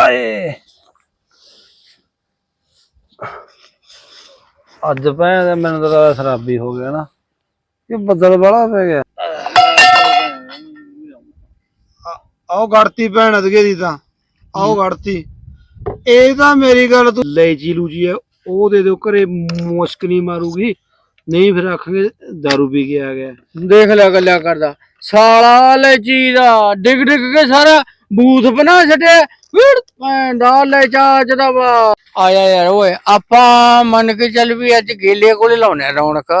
ਆਏ। ਅੱਜ ਭੈਣ ਦਾ ਮੈਨੂੰ ਤਾਂ ਲੱਗਦਾ ਸ਼ਰਾਬੀ ਹੋ ਗਿਆ ਨਾ। ਇਹ ਬੱਦਲ ਵਾਲਾ ਪੈ ਗਿਆ। ਆਓ ਗੜਤੀ ਭੈਣ ਅਦਗੇ ਦੀ ਤਾਂ। ਆਓ ਗੜਤੀ। ਇਹ ਤਾਂ ਮੇਰੀ ਗੱਲ ਤੂੰ ਲੈਚੀ ਲੂਜੀ ਹੈ ਉਹ ਦੇ ਦਿਓ ਘਰੇ ਮੁਸ਼ਕ ਨਹੀਂ ਮਾਰੂਗੀ। ਨਹੀਂ ਫਿਰ ਆਖਾਂਗੇ दारू ਪੀ ਕੇ ਆ ਗਿਆ। ਦੇਖ ਲੈ ਗੱਲਾਂ ਕਰਦਾ। ਸਾਲਾ ਲੈਚੀ ਦਾ ਡਿਗ ਡਿਗ ਕੇ ਸਾਰਾ ਬੂਥ ਬਣਾ ਛੱਡਿਆ। ਵੀੜ ਪੈਂਦਾ ਲੈ ਚਾਚ ਦਾ ਵਾ ਆਇਆ ਯਾਰ ਓਏ ਆਪਾਂ ਮੰਨ ਕੇ ਚੱਲ ਵੀ ਅੱਜ ਗੇਲੇ ਕੋਲੇ ਲਾਉਣੇ ਰੌਣਕ।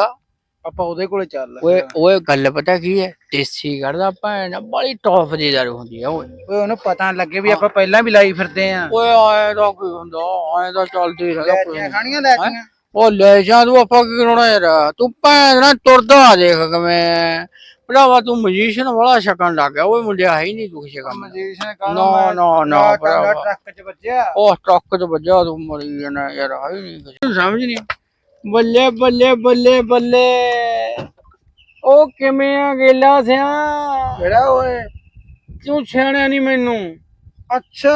ਆਪਾਂ ਉਹਦੇ ਕੋਲੇ ਚੱਲ ਓਏ ਓਏ ਗੱਲ ਪਤਾ ਕੀ ਹੈ? ਦੇਸੀ ਕਰਦਾ ਭੈਣ ਬੜੀ ਟੌਪ ਦੀ ਦਾਰੂ ਹੁੰਦੀ ਆ ਓਏ। ਓਏ ਉਹਨੂੰ ਪਤਾ ਲੱਗੇ ਵੀ ਆਪਾਂ ਪਹਿਲਾਂ ਵੀ ਲਾਈ ਫਿਰਦੇ ਆ ਓਏ ਆਏ ਦਾ ਕੀ ਹੁੰਦਾ? ਆਏ ਦਾ ਚੱਲਦੀ ਰਹਿ ਕੋਈ ਨੀ। ਖਾਣੀਆਂ ਲੈਚੀਆਂ ਉਹ ਲੈ ਜਾ ਤੂੰ ਆਪਾਂ ਕੀ ਕਰਾਉਣਾ ਯਾਰ? ਤੂੰ ਭੈਣ ਨਾ ਤੁਰਦਾ ਦੇਖ ਕਿਵੇਂ। ਭਰਾਵਾ ਤੂੰ ਮਜੀਸ਼ਨ ਵਾਲਾ ਛਕਣ ਲੱਗ ਗਿਆ। ਓਏ ਮੁੰਡਿਆ ਹੈ ਹੀ ਨਹੀਂ ਤੂੰ ਕਿਸੇ ਕੰਮ ਦਾ। ਮਜੀਸ਼ਨ ਨਾ ਨਾ ਨਾ ਭਰਾਵਾ। ਟਰੱਕ 'ਚ ਵੱਜਿਆ। ਉਹ ਟਰੱਕ ਤੇ ਵੱਜਾ ਤੂੰ ਮਰੀ ਜਾਣਾ ਯਾਰ ਹੈ ਹੀ ਨਹੀਂ ਕੁਛ। ਸਮਝ ਨਹੀਂ। ਬੱਲੇ ਬੱਲੇ ਬੱਲੇ ਬੱਲੇ। ਉਹ ਕਿਵੇਂ ਆ ਗੇਲਾ ਸਿਆ? ਕਿਹੜਾ ਓਏ? ਤੂੰ ਛੇੜਿਆ ਨਹੀਂ ਮੈਨੂੰ। ਅੱਛਾ।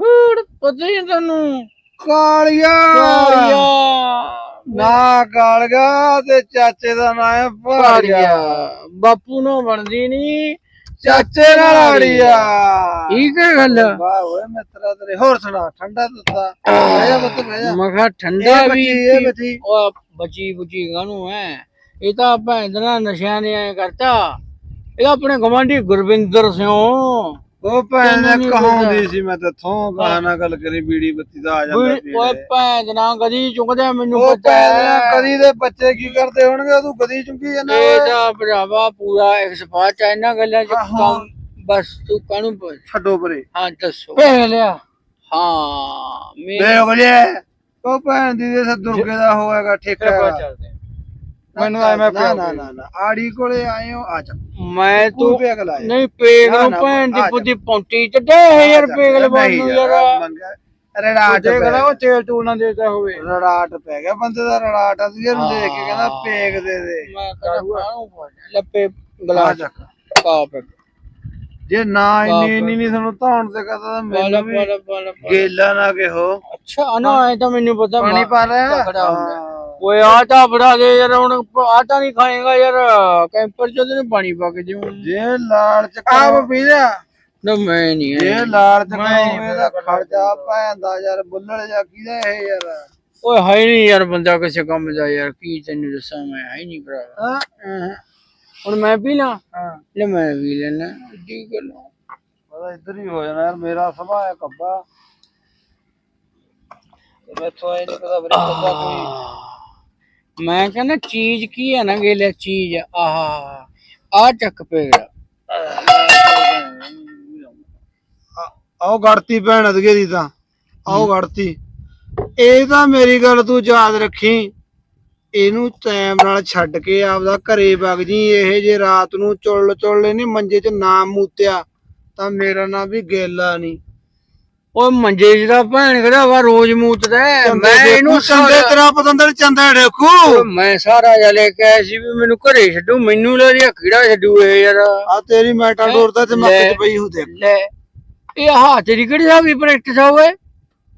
ਹੂੜ ਪਤਾ ਹੀ ਤੈਨੂੰ। ਕਾਲੀਆ। ਕਾਲੀਆ। ਨਾ ਕਾਲਗਾ ਤੇ ਚਾਚੇ ਦਾ ਨਾਂ ਹੈ ਭਾੜੀਆ ਬਾਪੂ ਨੂੰ ਬਣਦੀ ਨਹੀਂ ਚਾਚੇ ਨਾਲ ਆੜੀਆ। ਠੀਕ ਹੈ ਗੱਲ। ਵਾਹ ਓਏ ਮਿੱਤਰਾ ਤੇਰੇ ਹੋਰ ਸੁਣਾ ਠੰਡਾ ਦਿੱਤਾ। ਬਹਿ ਜਾ ਮੈਂ ਕਿਹਾ ਠੰਡਾ ਵੀ ਬੱਚੀ ਇਹ ਬੱਚੀ। ਉਹ ਬਚੀ ਬੁਚੀ ਗਾਨੂੰ ਹੈ ਇਹ ਤਾਂ ਭੈਂਦਰਾ ਨਸ਼ਿਆਂ ਨੇ ਐ ਕਰਤਾ। ਇਹ ਆਪਣੇ ਗਵਾਂਢੀ ਗੁਰਵਿੰਦਰ ਸਿੰਘ ਉਹ ਭੈਣ ਨੇ ਨੀ ਕਹਾਉਂਦੀ ਸੀ ਮੈਂ ਤੇਥੋਂ ਕਹਾਣਾ ਗੱਲ ਕਰੀ ਬੀੜੀ ਬੱਤੀ ਦਾ ਆ ਜਾਂਦਾ ਓਏ ਭੈਂਦਰਾ ਗਦੀ ਚੁੰਕਦਾ ਮੈਨੂੰ ਉਹ ਪਤਾ ਭੈਣ ਹੈ। ਕਦੀ ਦੇ ਬੱਚੇ ਕੀ ਕਰਦੇ ਹੋਣਗੇ? ਤੂੰ ਕਦੀ ਚੁੰਗੀ ਜਾਂਦਾ ਇਹ ਤਾਂ ਭਰਾਵਾ ਪੂਰਾ ਐਕਸਪਰਟ ਹੈ ਇਹਨਾਂ ਗੱਲਾਂ ਚ। ਕੰਮ ਬਸ ਤੂੰ ਕਾਹਨੂੰ ਛੱਡੋ ਪਰੇ। ਹਾਂ ਦੱਸੋ। ਭੇਜ ਲਿਆ। ਹਾਂ ਮੇਰੇ ਬਲੇ ਉਹ ਭੈਣ ਦੀ ਦੇ ਦੁਰਗੇ ਦਾ ਹੋਏਗਾ ਠੇਕਾ। ਚੱਲਦੇ ਮੈਨੂੰ ਆਇਆ ਮੈਂ ਨਾ ਨਾ ਨਾ ਨਾ। ਆੜੀ ਕੋਲੇ ਆਏ ਹੋ ਆ ਜਾ। ਮੈਂ ਤੂੰ ਪੇਗ ਲਾਇਆ ਨਹੀਂ ਪੇਗ ਨਾ, ਭੈਣ ਦੀ। ਪੁੱਤੀ ਪੌਂਟੀ ਚ ਡੇ ਯਾਰ ਪੇਗ ਲਵਾਉਣ ਨੂੰ ਯਾਰ ਰੜਾਟ ਦੇਖ ਪੈ ਲੈ ਉਹ ਤੇਲ ਤੂਲ ਨਾ ਦੇਦਾ ਹੋਵੇ। ਰੜਾਟ ਪੈ ਗਿਆ ਬੰਦੇ ਦਾ ਰੜਾਟ ਅਸੀਂ ਇਹਨੂੰ ਦੇਖ ਕੇ ਕਹਿੰਦਾ ਪੇਗ ਦੇ ਦੇ। ਮੈਂ ਪੁੱਛ ਲੱਪੇ ਗਲਾਸ ਜਾ। ਕਾਪ ਜੇ ਨਾ ਇੰਨੀ ਇੰਨੀ ਨਹੀਂ ਤੁਹਾਨੂੰ ਧੌਣ ਤੇ ਕਹਤਾ ਤਾਂ ਮੈਨੂੰ ਵੀ ਗੇਲਾ ਨਾ ਕਿਹੋ। ਅੱਛਾ ਨਾ ਐ ਤਾਂ ਮੈਨੂੰ ਪਤਾ ਪਾਣੀ ਪਾ ਹੁੰਦਾ। ਓਏ ਆ ਤਾਂ ਬੜਾ ਦੇ ਯਾਰ ਹੁਣ ਆ ਤਾਂ ਨਹੀਂ ਖਾਏਗਾ ਯਾਰ। ਕੈਂਪਰ ਚ ਉਹਦੇ ਪਾਣੀ ਪਾ ਕੇ ਜਿਉਂ ਜੇ ਲਾਲ ਚ ਆਪ ਪੀ ਲਿਆ। ਨਾ ਮੈਂ ਨਹੀਂ ਜੇ ਲਾਲ ਚ ਹੋਵੇ ਤਾਂ ਖਰਚਾ ਪੈਂਦਾ ਯਾਰ ਬੁੱਲੜ ਜਾ ਕਿਹਦਾ ਇਹ ਯਾਰ? ਓਏ ਹੈ ਨਹੀਂ ਯਾਰ ਬੰਦਾ ਕਿਸੇ ਕੰਮ ਦਾ ਯਾਰ ਕੀ ਤੈਨੂੰ ਦੱਸਾਂ ਮੈਂ ਹੈ ਨਹੀਂ ਭਰਾ। ਹਾਂ। ਹੁਣ ਮੈਂ ਪੀ ਲਾਂ? ਹਾਂ। ਲੈ ਮੈਂ ਵੀ ਲੈਣਾ ਠੀਕ ਹੈ ਪਤਾ ਇੱਧਰ ਹੀ ਹੋ ਜਾਣਾ ਯਾਰ ਮੇਰਾ ਸੁਭਾਅ ਹੈ ਕੱਬਾ। ਤੇ ਮੈਥੋਂ ਇਹ ਨਹੀਂ ਪਤਾ ਵੀਰੇ ਕੱਬਾ ਕੋਈ ਮੈਂ ਕਹਿੰਦਾ ਚੀਜ਼ ਕੀ ਹੈ ਨਾ ਗੇਲੇ ਚੀਜ਼ ਆਹ ਆ ਚੱਕ ਪੇਗਾ ਆਓ ਗੜਤੀ ਭੈਣ ਅਦਗੇ ਦੀ ਤਾਂ ਆਓ ਗੜਤੀ। ਇਹ ਤਾਂ ਮੇਰੀ ਗੱਲ ਤੂੰ ਯਾਦ ਰੱਖੀ। ਇਹਨੂੰ ਟਾਈਮ ਨਾਲ ਛੱਡ ਕੇ ਆਪਦਾ ਘਰੇ ਵਗ ਜੀ ਇਹ ਜੇ ਰਾਤ ਨੂੰ ਚੁੱਲ ਚੁੱਲੇ ਨਹੀਂ ਮੰਜੇ 'ਚ ਨਾ ਮੂਤਿਆ ਤਾਂ ਮੇਰਾ ਨਾਂ ਵੀ ਗੇਲਾ ਨਹੀਂ ਓਏ ਮੰਜੇ ਜਿਹੜਾ ਭੈਣ ਕਿਹੜਾ ਵਾ ਰੋਜ਼ ਮੂਤਦਾ ਹੈ। ਮੈਂ ਇਹਨੂੰ ਚੰਦੇ ਸਾਰਾ ਤੇਰਾ ਪਤੰਦਰ ਚੰਦਾ ਦੇਖੂ। ਮੈਂ ਸਾਰਾ ਜਿਹਾ ਲੈ ਕੇ ਆਇਆ ਸੀ ਵੀ ਮੈਨੂੰ ਘਰੇ ਛੱਡੂ ਮੈਨੂੰ ਲੈ ਰਿਹਾ ਕਿਹੜਾ ਛੱਡੂ ਇਹ ਯਾਰ? ਆ ਤੇਰੀ ਮੈਟਾਡੋਰ ਦਾ ਤੇ ਮੱਕ 'ਚ ਪਈ ਹੂ ਦੇਖ। ਲੈ ਇਹ ਆਹ ਤੇਰੀ ਕਿਹੜੀ ਸਾਬੀ ਪ੍ਰੈਕਟਿਸ ਆ ਓਏ?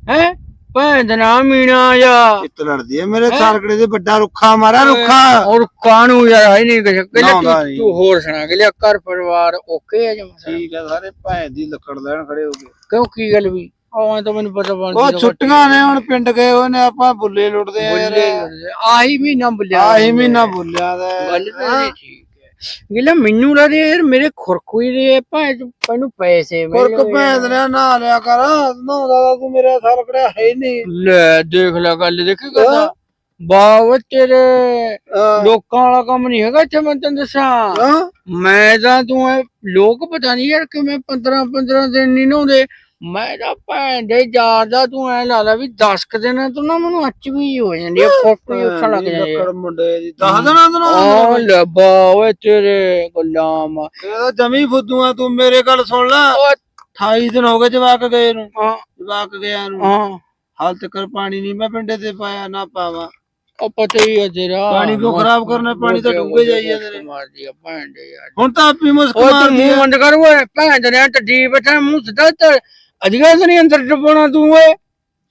ਹੈ? ਭੈਣ ਦਾ ਨਾਮ ਮੀਣਾ ਜਾਂ। ਇੱਤ ਲੜਦੀ ਹੈ ਮੇਰੇ ਸਰਕੜੇ ਦੇ ਵੱਡਾ ਰੁੱਖਾ ਮਾਰਾ ਰੁੱਖਾ। ਔਰ ਕਾਨੂੰ ਯਾਰ ਹੈ ਨਹੀਂ ਕੁਛ ਕਿ ਨਹਾਉਂਦਾ ਤੂੰ ਨੀ। ਹੋਰ ਸੁਣਾ ਕਿ ਲਿਆ ਘਰ ਪਰਿਵਾਰ ਓਕੇ ਹੈ ਜਮਾ ਠੀਕ ਹੈ ਸਾਰੇ ਭੈਣ ਦੀ ਲੱਕੜ ਲੈਣ ਖੜੇ ਹੋ ਗਏ। ਕਿਉਂ ਕੀ ਗੱਲ ਵੀ? ਉਹ ਤਾਂ ਮੈਨੂੰ ਪਤਾ ਬਣ ਉਹ ਛੁੱਟੀਆਂ ਨੇ ਹੁਣ ਪਿੰਡ ਗਏ ਹੋਏ ਨੇ ਆਪਾਂ ਬੁੱਲੇ ਲੁੱਟਦੇ ਆ ਯਾਰ। ਆਹੀ ਮਹੀਨਾ ਬੁੱਲਿਆ ਆਹੀ ਮਹੀਨਾ ਬੁੱਲਿਆ ਦਾ। ਗੱਲ ਤਾਂ ਠੀਕ ਗਿਲਾ ਮੈਨੂੰ ਲੱਗਦਾ ਯਾਰ ਮੇਰੇ ਖੁਰਕੂਈ ਦੇ ਭਾਂ ਤੈਨੂੰ ਪੈਸੇ ਮਿਲ ਫ਼ਰਕ ਭੈਣ ਨੇ ਨਾ ਲਿਆ ਕਰ। ਨਹਾਉਂਦਾ ਤਾਂ ਤੂੰ ਮੇਰਾ ਸਰਕੜਾ ਹੈ ਹੀ ਨਹੀਂ। ਲੈ ਦੇਖ ਲੈ ਗੱਲ ਦੇਖੀ ਕਰਦਾ? ਬਾਵ ਤੇਰੇ ਲੋਕਾਂ ਵਾਲਾ ਕੰਮ ਨਹੀਂ ਹੈਗਾ ਇੱਥੇ ਮੈਂ ਤੈਨੂੰ ਦੱਸਾਂ। ਮੈਂ ਤਾਂ ਤੂੰ ਲੋਕ ਪਤਾ ਨਹੀਂ ਯਾਰ ਕਿਵੇਂ 15 15 ਦਿਨ ਨਹੀਂ ਨਹਾਉਂਦੇ। ਮੈਂ ਤਾਂ ਭੈਣ ਦੇ ਯਾਰ ਦਾ ਤੂੰ ਐ ਲਾ ਲਾ ਵੀ 10 ਕ ਦਿਨਾਂ ਤੋਂ ਨਾ ਮੈਨੂੰ ਅੱਚ ਵੀ ਹੋ ਜਾਂਦੀ ਆ ਹੀ ਉੱਠਣ ਲੱਗ ਜਾਂਦੀ ਆ। ਲੱਕੜ ਮੁੰਡੇ ਦੀ। ਦਸ ਦਿਨਾਂ ਤੋਂ ਆ ਲੈ ਬਾਵੇ ਤੇਰੇ ਗੁਲਾਮ ਇਹਦਾ ਜਮੀ ਫੁੱਦੂ ਆ ਤੂੰ ਮੇਰੇ ਗੱਲ ਸੁਣ ਲੈ। 28 ਦਿਨ ਹੋ ਗਏ ਜਵਾਕ ਗਏ ਨੂੰ। ਹਾਂ। ਜਵਾਕ ਗਿਆ ਨੂੰ। ਹਾਂ। ਹਾਲ ਤੱਕ ਪਾਣੀ ਨਹੀਂ ਮੈਂ ਪਿੰਡੇ ਤੇ ਪਾਇਆ ਨਾ ਪਾਵਾਂ। ਉਹ ਪਤਾ ਹੀ ਹੈ ਤੇਰਾ। ਪਾਣੀ ਕਿਉਂ ਖਰਾਬ ਕਰਨਾ ਪਾਣੀ ਤਾਂ ਡੂੰਘੇ ਜਾਈ ਜਾਂਦੇ ਨੇ ਮਾਰਦੀ ਆ ਭੈਣ ਦੇ ਯਾਰ। ਹੁਣ ਤਾਂ ਆਪੀ ਮੁਸਕ ਓਏ ਤੂੰ ਮੂੰਹ ਬੰਦ ਕਰ ਓਏ ਭੈਣ ਦੇ ਨੇ ਟੱਡੀ ਬੈਠਾ ਮੂੰਹ ਸਿੱਧਾ ਤੇ ਅਜਗਾ ਤਾਂ ਨਹੀਂ ਅੰਦਰ ਟਪਣਾ ਤੂੰ ਓਏ।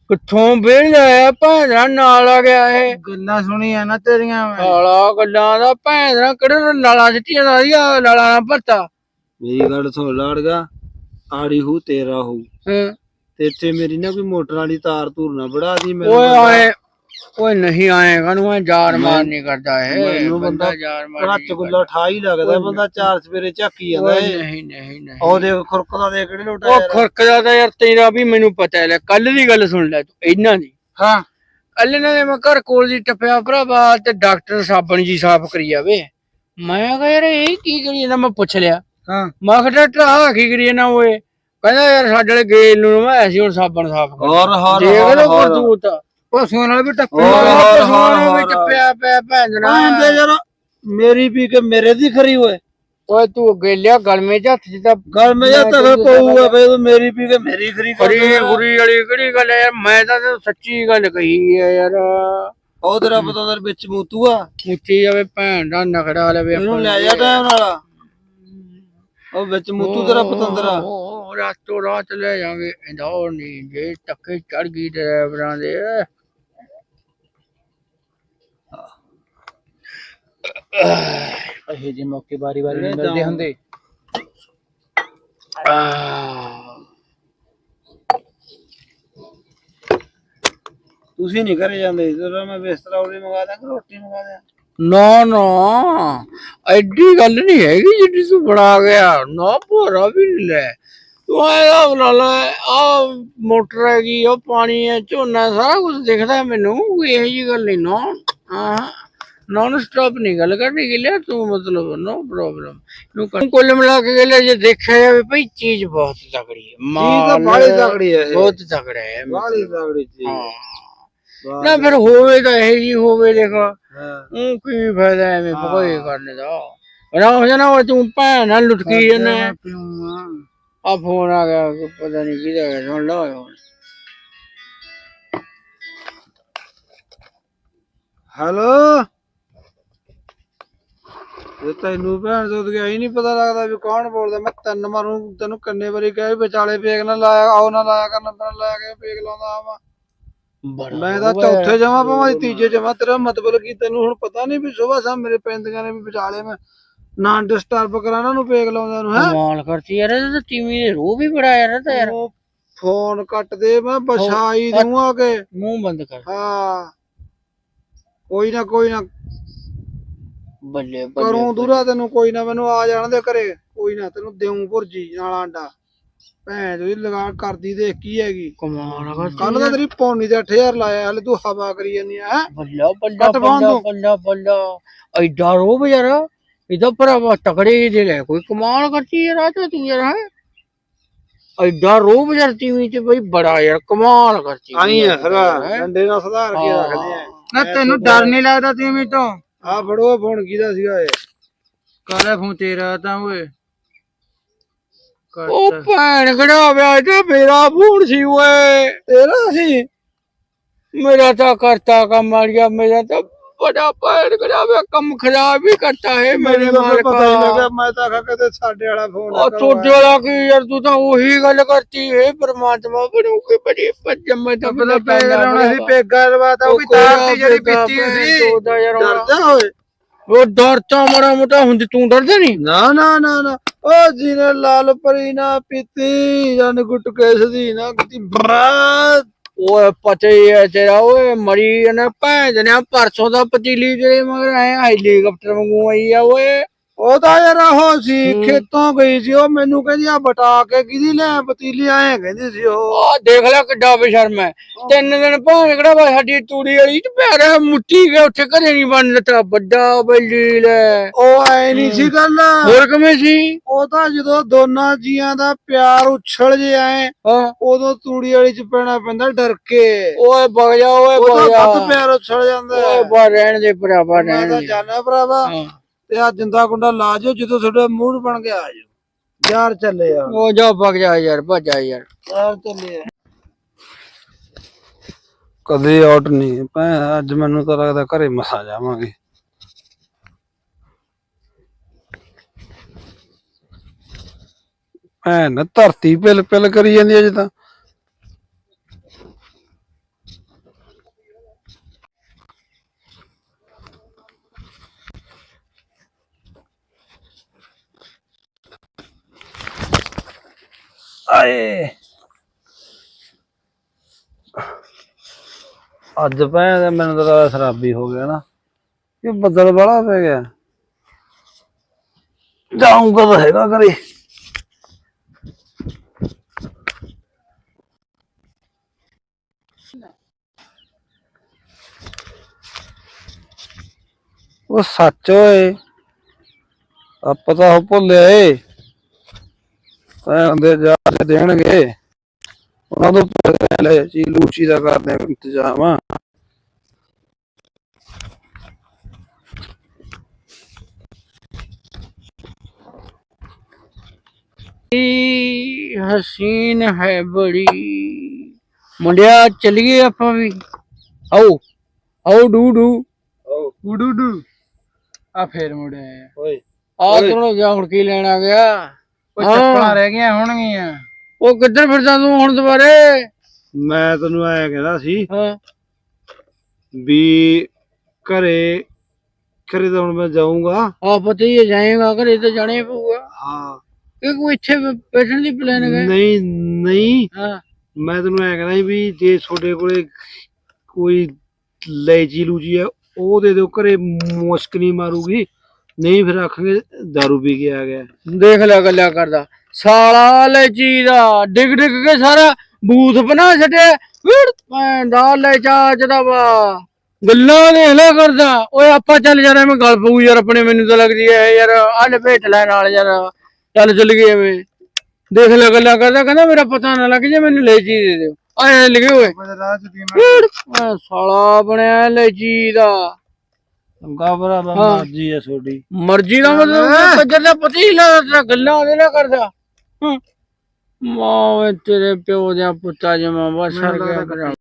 ਕਿੱਥੋਂ ਵੇਲ ਆਇਆ ਭੈਣ ਨਾਲ ਆ ਗਿਆ ਇਹ। ਗੱਲਾਂ ਸੁਣੀਆਂ ਨਾ ਤੇਰੀਆਂ ਮੈਂ। ਸਾਲਾ ਗੱਲਾਂ ਦਾ ਭੈਣ ਕਿਹੜੇ ਲਾਲਾ ਸਿੱਟੀਆਂ ਦਾ ਸੀ ਆ ਲਾਲਾ ਨਾ ਪੱਤਾ ਮੇਰੀ ਗੱਲ ਸੁਣ ਲਾੜਗਾ ਆੜੀ ਹੂ ਤੇਰਾ ਹੂ। ਹਾਂ। ਤੇ ਇੱਥੇ ਮੇਰੀ ਨਾ ਕੋਈ ਮੋਟਰ ਵਾਲੀ ਤਾਰ ਧੂਰ ਨਾ ਬੜਾ ਦੀ ਓਏ ਆਏ ਓਏ ਨਹੀਂ ਆਏਗਾ ਨੂੰ ਐ ਜਾਰ ਮਾਰ ਨਹੀਂ ਕਰਦਾ ਇਹ? ਮੈਨੂੰ ਬੰਦਾ ਜਾਰ ਮਾਰ ਕੜਾ ਚੁਗਲਾ ਠਾ ਹੀ ਲੱਗਦਾ ਬੰਦਾ ਚਾਰ ਸਵੇਰੇ ਝਾਕੀ ਜਾਂਦਾ ਓਏ ਨਹੀਂ ਨਹੀਂ ਨਹੀਂ। ਉਹ ਦੇਖ ਖੁਰਕਦਾ ਦੇ ਕਿਹੜੇ ਲੋਟਾ ਉਹ ਖੁਰਕਦਾ ਤਾਂ ਯਾਰ ਤੇਰਾ ਵੀ ਮੈਨੂੰ ਪਤਾ ਹੈ ਲੈ ਕੱਲ ਦੀ ਗੱਲ ਸੁਣ ਲੈ ਤੂੰ ਇਹਨਾਂ ਦੀ ਹਾਂ। ਕੱਲ ਇਹਨਾਂ ਦੇ ਮੈਂ ਘਰ ਕੋਲ ਦੀ ਟੱਪਿਆ ਭਰਾਵਾ ਤੇ ਡਾਕਟਰ ਸਾਬਣ ਜੀ ਸਾਫ਼ ਕਰੀ ਜਾਵੇ। ਮੈਂ ਕਿਹਾ ਯਾਰ ਇਹ ਕੀ ਕਰੀ ਜਾਂਦਾ ਮੈਂ ਪੁੱਛ ਲਿਆ। ਹਾਂ। ਮੈਂ ਕਿਹਾ ਡਾਕਟਰ ਆਹ ਕੀ ਕਰੀ ਜਾਂਦਾ ਓਏ? ਕਹਿੰਦਾ ਯਾਰ ਸਾਡੇ ਵਾਲੇ ਗੇਲ ਨੂੰ ਮੈਂ ਸੀ ਹੁਣ ਸਾਬਣ ਸਾਫ਼ ਕਰ। ਹੋਰ ਹੋਰ ਦੇਖ ਲੋ ਕਰਤੂਤ ਪਸ਼ੂਆਂ ਨਾਲ ਵੀ ਟੱਪੇ ਹੋਰ ਹੋਰ ਹੋਰ ਹੋਰ ਵੀ ਟੱਪਿਆ ਪਿਆ ਭੈਣ। ਕਹਿੰਦੇ ਯਾਰ ਮੇਰੀ ਪੀ ਕੇ ਮੇਰੇ ਦੀ ਖਰੀ ਹੋਏ। ਓਏ ਤੂੰ ਗੇਲਿਆ ਗਲਮੇ ਚ ਹੱਥ ਚ ਤਾਂ ਗੱਲ ਮੈਂ ਜਦ ਤੱਕ ਪਊਗਾ ਬਈ ਤੂੰ ਮੇਰੀ ਪੀ ਕੇ ਮੇਰੀ ਖਰੀ ਖਰੀ ਗੁਰੀ ਵਾਲੀ ਕਿਹੜੀ ਗੱਲ ਹੈ ਯਾਰ? ਮੈਂ ਤਾਂ ਤੈਨੂੰ ਸੱਚੀ ਗੱਲ ਕਹੀ ਹੈ ਯਾਰ। ਉਹ ਤੇਰਾ ਪਤੰਦਰ ਵਿੱਚ ਮੂਤੂਆ ਮੁੱਠੀ ਜਾਵੇ ਭੈਣ ਦਾ ਨਖੜਾ ਲਵੇ ਇਹਨੂੰ ਲੈ ਜਾ ਟਾਈਮ ਨਾਲ। ਉਹ ਵਿੱਚ ਮੂਤੂ ਤੇਰਾ ਪਤੰਦਰਾ ਉਹ ਰਾਤੋਂ ਰਾਤ ਲੈ ਜਾਵਾਂਗੇ। ਇੰਦੌਰ ਨਹੀਂ ਜੇ ਟੱਕੇ ਚੜ ਗਈ ਡਰਾਈਵਰਾਂ ਦੇ। ਇਹ ਜੇ ਮੌਕੇ ਵਾਰੀ ਵਾਰੀ ਨਹੀਂ ਮਿਲਦੇ ਹੁੰਦੇ। ਤੁਸੀਂ ਨਹੀਂ ਘਰੇ ਜਾਂਦੇ ਜਦੋਂ ਮੈਂ ਬਿਸਤਰਾ ਉਰੇ ਮੰਗਾ ਦਾਂ ਰੋਟੀ ਮੰਗਾ ਦਿਆਂ? ਨਾ ਨਾ ਐਡੀ ਗੱਲ ਨਹੀਂ ਹੈਗੀ ਜਿੱਡੀ ਤੂੰ ਬਣਾ ਗਿਆ ਨਾ ਭੋਰਾ ਵੀ ਨਹੀਂ ਲੈ। ਤੂੰ ਆਇਆ ਬਣਾ ਲੈ ਆ ਮੋਟਰ ਹੈਗੀ ਉਹ ਪਾਣੀ ਹੈ ਝੋਨਾ ਸਾਰਾ ਕੁਝ ਦਿਖਦਾ ਮੈਨੂੰ ਕੋਈ ਇਹੋ ਜੀ ਗੱਲ ਨਹੀਂ ਨਾ। ਹਾਂ। ਨੌਨ ਸਟਾਪ ਨਹੀਂ ਗੱਲ ਕਰਨੀ ਕਿ ਲਿਆ ਤੂੰ ਮਤਲਬ ਨੋ ਪ੍ਰੋਬਲਮ ਨੂੰ ਕੁੱਲ ਮਿਲਾ ਕੇ ਗੱਲ ਜੇ ਦੇਖਿਆ ਜਾਵੇ ਭਈ ਚੀਜ਼ ਬਹੁਤ ਤਕੜੀ ਹੈ। ਮਾਲ ਬਾਲੀ ਤਗੜੀ ਹੈ ਬਹੁਤ ਤਗੜਾ ਹੈ। ਬਾਲੀ ਤਗੜੀ ਚੀਜ਼। ਨਾ ਫਿਰ ਹੋਵੇ ਤਾਂ ਇਹ ਜੀ ਹੋਵੇ ਦੇਖੋ। ਹਾਂ। ਉਹ ਕੀ ਫਾਇਦਾ ਐਵੇਂ ਭਗੋਏ ਕਰਨੇ ਦਾ। ਰਾ ਹੋ ਜਾਣਾ ਉਹ ਤੂੰ ਭੈਣ ਨਾਲ ਲੁਟਕੀ ਜਨੇ ਆ? ਫੋਨ ਆ ਗਿਆ ਪਤਾ ਨਹੀਂ ਕਿਹਦਾ ਹੈ ਸੁਣ ਲਓ ਹੈਲੋ? ਤੈਨੂੰ ਭੈਣ ਚੋਦ ਗਿਆ ਹੀ ਨਹੀਂ ਪਤਾ ਲੱਗਦਾ ਵੀ ਕੌਣ ਬੋਲਦਾ। ਮੈਂ ਤੈਨੂੰ ਮਾਰੂ ਤੈਨੂੰ ਕੰਨੇ ਵਾਰੀ ਕਿਹਾ ਵੀ ਵਿਚਾਲੇ ਪੇਕ ਨਾ ਲਾਇਆ ਆਓ ਨਾ ਲਾਇਆ ਕਰਨਾ ਪੈਣ ਲਾਇਆ ਕੇ ਪੇਕ ਲਾਉਂਦਾ ਆਵਾਂ ਬੜਾ ਮੈਂ ਤਾਂ ਚੌਥੇ ਜਮਾ ਭਾਵੇਂ ਤੀਜੇ ਜਮਾ ਤੇਰਾ ਮਤਲਬ ਕੀ ਤੈਨੂੰ ਹੁਣ ਪਤਾ ਨਹੀਂ ਵੀ ਸਵੇਰ ਸ਼ਾਮ ਮੇਰੇ ਪੈਂਦੀਆਂ ਨੇ ਵੀ ਵਿਚਾਲੇ ਮੈਂ ਨਾ ਡਿਸਟਰਬ ਕਰਾਣਾ ਨੂੰ ਪੇਕ ਲਾਉਂਦਾ ਨੂੰ ਹੈ? ਕਮਾਲ ਕਰਤੀ ਯਾਰ ਇਹ ਤਾਂ ਟੀਵੀ ਦੇ ਰੋਹ ਵੀ ਬੜਾ ਯਾਰ ਇਹ ਤਾਂ ਯਾਰ। ਉਹ ਫੋਨ ਕੱਟ ਦੇ ਮੈਂ ਬਛਾਈ ਦੂੰ ਆ ਕੇ ਮੂੰਹ ਬੰਦ ਕਰ। ਹਾਂ। ਕੋਈ ਨਾ ਕੋਈ ਨਾ। ਬੱਲੇ ਬੱਲੇ ਕਰੂੰ ਦੂਰਾ ਤੈਨੂੰ ਕੋਈ ਨਾ ਮੈਨੂੰ ਆ ਜਾਣ ਦੇ ਘਰੇ। ਕੋਈ ਨਾ ਤੈਨੂੰ ਦੇਉਂ ਭੁਰਜੀ ਨਾਲ ਆਂਡਾ। ਭੈਣ ਜੀ ਲਗਾ ਕਰਦੀ ਦੇਖ ਕੀ ਹੈਗੀ। ਕਮਾਲ ਕਰਤੀ ਕੱਲ ਤਾਂ ਤੇਰੀ ਪੌਣੀ ਦੇ 8000 ਲਾਇਆ ਹਲੇ ਤੂੰ ਹਵਾ ਕਰੀ ਜਾਂਦੀ ਆ ਹੈਂ? ਬੱਲਾ ਬੱਲਾ ਬੱਲਾ ਤੂੰ। ਬੱਲਾ ਬੱਲਾ। ਐਡਾ ਰੋਹ ਯਾਰ। ਇਹਦਾ ਭਰਾਵਾ ਤਕੜੇ ਹੀ ਦੇ ਲੈ ਕੋਈ ਕਮਾਲ ਕਰਤੀ ਯਾਰ ਆ ਤਾਂ ਤੂੰ ਯਾਰ ਹੈ? ਐਡਾ ਰੋਹ ਯਾਰ ਟੀਵੀ ਚ ਬਈ ਬੜਾ ਯਾਰ ਕਮਾਲ ਕਰਤੀ ਆਈ ਆ ਹੈਂ? ਡੰਡੇ ਨਾਲ ਸੁਧਾਰ ਕੇ ਰੱਖਦੇ ਆ। ਨਾ ਤੈਨੂੰ ਡਰ ਨਹੀਂ ਲੱਗਦਾ ਟੀਵੀ ਤੋਂ? ਆ ਫੜੋ ਫੋਨ ਕਿਹਦਾ ਸੀਗਾ ਇਹ? ਕਾਲਾ ਫੋਨ ਤੇਰਾ ਤਾਂ ਓਏ। ਉਹ ਭੈਣ ਖੜਾ ਵਿਆ ਤੇ ਮੇਰਾ ਫੋਨ ਸੀ ਓਏ। ਤੇਰਾ ਸੀ। ਮੇਰਾ ਤਾਂ ਕਰਤਾ ਕੰਮ ਵਾਲਿਆ ਮੇਰਾ ਤਾਂ ਬੜਾ ਭੈਣ ਖੜਾ ਵਿਆ ਕੰਮ ਖਰਾਬ ਹੀ ਕਰਤਾ ਹੈ ਮੇਰੇ ਤਾਂ ਮਾਲਕਾ। ਲੱਗਾ ਮੈਂ ਤਾਂ ਆਖਿਆ ਕਿਤੇ ਸਾਡੇ ਵਾਲਾ ਫੋਨ ਉਹ ਤੁਹਾਡੇ ਵਾਲਾ ਕੀ ਯਾਰ ਤੂੰ ਤਾਂ ਉਹੀ ਗੱਲ ਕਰਤੀ ਹੈ ਪ੍ਰਮਾਤਮਾ ਬਣੂ ਕੇ ਬੜੀ ਪੱਜਮ ਤਾਂ ਪਤਾ ਪੈ ਲਾਉਣਾ ਸੀ ਪੇਗਾ ਲਵਾਤਾ ਉਹ ਵੀ ਦੀ ਜਿਹੜੀ ਪੀਤੀ ਸੀ। ਡਰਦਾ ਓਏ ਉਹ ਡਰ ਤਾਂ ਮੜਾ ਮੋਟਾ ਹੁੰਦੀ ਤੂੰ ਡਰਦਾ ਨਹੀਂ? ਨਾ ਨਾ ਨਾ ਨਾ। ਉਹ ਜਿਹਨੇ ਲਾਲ ਪਰੀ ਨਾ ਪੀਤੀ ਜਨ ਗੁੱਟ ਕੇਸ ਦੀ ਨਾ ਕੀਤੀ ਬਰਾਤ। ਉਹ ਪਤਾ ਹੀ ਹੈ ਤੇਰਾ, ਓਏ ਮਰੀ ਨੇ, ਭੈਣ ਨੇ ਪਰਸੋਂ ਦਾ ਪਤੀਲੀ ਦੇ ਮਗਰ ਆਏ ਹੈਲੀਕਾਪਟਰ ਵਾਂਗੂ ਆਈ ਆ, ਓਏ। ਉਹ ਤਾਂ ਯਾਰ ਉਹ ਸੀ ਖੇਤੋਂ ਗਈ ਸੀ ਉਹ ਮੈਨੂੰ ਕਹਿੰਦੀ ਆ ਬਟਾ ਕੇ ਕਿਹਦੀ ਲੈ ਪਤੀਲੀ ਆਏ ਕਹਿੰਦੀ ਸੀ ਉਹ। ਆ ਦੇਖ ਲੈ ਕਿੱਡਾ ਬੇਸ਼ਰਮ ਹੈ। ਤਿੰਨ ਦਿਨ ਭਾਵੇਂ ਕਿਹੜਾ ਵਾ ਸਾਡੀ ਤੂੜੀ ਵਾਲੀ ਚ ਪਿਆਰਾ ਮੁੱਠੀ ਗਿਆ ਉੱਥੇ ਘਰੇ ਨਹੀਂ ਬਣ ਦਿੱਤਾ ਵੱਡਾ ਬੱਲੀ ਲੈ ਉਹ ਐ ਨਹੀਂ ਸੀ ਗੱਲ। ਹੋਰ ਕਿਵੇਂ ਸੀ? ਉਹ ਤਾਂ ਜਦੋਂ ਦੋਨਾਂ ਜੀਆਂ ਦਾ ਪਿਆਰ ਉਛਲ ਜੇ ਆਏ ਉਦੋਂ ਤੂੜੀ ਵਾਲੀ ਚ ਪੈਣਾ ਪੈਂਦਾ ਡਰ ਕੇ। ਓਏ ਵਗ ਜਾ ਓਏ ਉਹ ਵਗ ਤਾਂ ਜਾ। ਵੱਧ ਪਿਆਰ ਉਛਲ ਜਾਂਦਾ ਓਏ। ਬਾ ਰਹਿਣ ਦੇ ਭਰਾਵਾ ਮੈਂ ਰਹਿਣ ਤਾਂ ਦੇ। ਜਾਣਾ ਭਰਾਵਾ। ਤੇ ਆ ਜਿੰਦਾ ਗੁੰਡਾ ਲਾ ਜਿਓ ਜਦੋਂ ਤੁਹਾਡਾ ਮੂਡ ਬਣ ਗਿਆ ਆ ਜਾਓ। ਯਾਰ ਚੱਲੇ ਆ। ਉਹ ਜਾ ਵਗ ਜਾ ਯਾਰ ਭੱਜ ਜਾ ਯਾਰ। ਯਾਰ ਚੱਲੇ ਆ। ਕਦੇ ਆਊਟ ਨਹੀਂ। ਭੈਣ ਅੱਜ ਮੈਨੂੰ ਤਾਂ ਲੱਗਦਾ ਘਰੇ ਮਸਾ ਜਾਵਾਂਗੇ। ਭੈਣ ਧਰਤੀ ਪਿਲ ਪਿਲ ਕਰੀ ਜਾਂਦੀ ਅਜੇ ਤਾਂ। ਆਏ। ਅੱਜ ਭੈਣ ਦੇ ਮੈਨੂੰ ਤਾਂ ਲੱਗਦਾ ਸ਼ਰਾਬੀ ਹੋ ਗਿਆ ਨਾ। ਇਹ ਬੱਦਲ ਬੜਾ ਪੈ ਗਿਆ। ਜਾਊਂਗਾ ਤਾਂ ਹੈਗਾ ਕਰੇ ਉਹ ਸੱਚ ਓਏ, ਆਪਾਂ ਤਾਂ ਉਹ ਭੁੱਲਿਆ ਏ ਦੇ ਜਾ ਕੇ ਦੇਣਗੇ। ਉਹਨਾਂ ਤੋਂ ਪੁੱਛ ਲੈ ਜੀ ਲੂਚੀ ਦਾ ਕਰਦੇ ਆ ਇੰਤਜ਼ਾਮ ਕੀ ਹਸੀਨ ਹੈ ਬੜੀ। ਮੁੰਡਿਆ ਚਲੀਏ ਆਪਾਂ ਵੀ। ਆਓ ਆਓ ਡੂ ਡੂ। ਓ ਡੂ ਡੂ ਆ ਫੇਰ ਮੁੰਡਿਆ। ਓਏ। ਆ ਤੂੰ ਜਾ ਹੁਣ ਕੀ ਲੈਣਾ ਗਿਆ? ਉਹ ਹਾਂ। ਚੱਪਲਾਂ ਰਹਿ ਗਈਆਂ ਹੋਣਗੀਆਂ। ਉਹ ਕਿੱਧਰ ਫਿਰਦਾ ਤੂੰ ਹੁਣ ਦੁਬਾਰੇ? ਮੈਂ ਤੈਨੂੰ ਐ ਕਹਿੰਦਾ ਸੀ ਹਾਂ। ਵੀ ਘਰੇ ਘਰੇ ਤਾਂ ਹੁਣ ਮੈਂ ਜਾਊਂਗਾ। ਆ ਪਤਾ ਹੀ ਹੈ ਜਾਏਗਾ ਘਰੇ ਤਾਂ ਜਾਣੇ ਪਊਗਾ। ਹਾਂ। ਇਹ ਕੋਈ ਇੱਥੇ ਬੈਠਣ ਦੀ ਪਲਾਨ ਹੈ ਨਹੀਂ ਨਹੀਂ। ਹਾਂ। ਮੈਂ ਤੈਨੂੰ ਐ ਕਹਿੰਦਾ ਸੀ ਵੀ ਜੇ ਤੁਹਾਡੇ ਕੋਲੇ ਕੋਈ ਲੈਚੀ ਲੂਜੀ ਹੈ ਉਹ ਦੇ ਦਿਓ ਘਰੇ ਮੁਸ਼ਕ ਨਹੀਂ ਮਾਰੂਗੀ। ਨਹੀਂ ਫਿਰ ਆਖਾਂਗੇ दारू ਪੀ ਕੇ ਆ ਗਿਆ। ਦੇਖ ਲਿਆ ਗੱਲਿਆ ਕਰਦਾ। ਸਾਲਾ ਲੈਚੀ ਦਾ ਡਿਗ ਡਿਗ ਕੇ ਸਾਰਾ ਬੂਥ ਬਣਾ ਛੱਡਿਆ। ਵੀੜ ਦਾ ਲੈ ਚਾਚ ਦਾ ਵਾ ਗੱਲਾਂ ਦੇਖ ਲਿਆ ਕਰਦਾ। ਓਏ ਆਪਾਂ ਚੱਲ ਯਾਰ ਐਵੇਂ ਗੱਲ ਪਊ ਯਾਰ ਆਪਣੇ ਮੈਨੂੰ ਤਾਂ ਲੱਗਦੀ ਐ ਯਾਰ ਆ ਲਪੇਟ ਲੈ ਨਾਲ ਯਾਰ। ਚੱਲ ਚੱਲ ਗਏ ਐਵੇਂ। ਦੇਖ ਲਿਆ ਗੱਲਾਂ ਕਰਦਾ ਕਹਿੰਦਾ ਮੇਰਾ ਪਤਾ ਨਾ ਲੱਗ ਜੇ ਮੈਨੂੰ ਲੈਚੀ ਦੇ ਦਿਓ। ਆਏ ਲਿਖੇ ਹੋਏ। ਸਾਲਾ ਬਣਿਆ ਲੈਚੀ ਦਾ। ਭਰਾਵਾ ਹਾਂ। ਮਰਜ਼ੀ ਹੈ ਤੁਹਾਡੀ ਮਰਜ਼ੀ ਦਾ ਮਤਲਬ ਕੱਜਰ ਦਾ ਪਤਾ ਹੀ ਲੱਗਦਾ ਗੱਲਾਂ ਉਹਦੇ ਨਾਲ ਕਰਦਾ ਹੂੰ। ਮਾਂ ਵੇ ਤੇਰੇ ਪਿਓ ਦਾ ਪੁੱਤਾ ਜਮਾ ਬਸ ਸਰ ਗਿਆ ਭਰਾ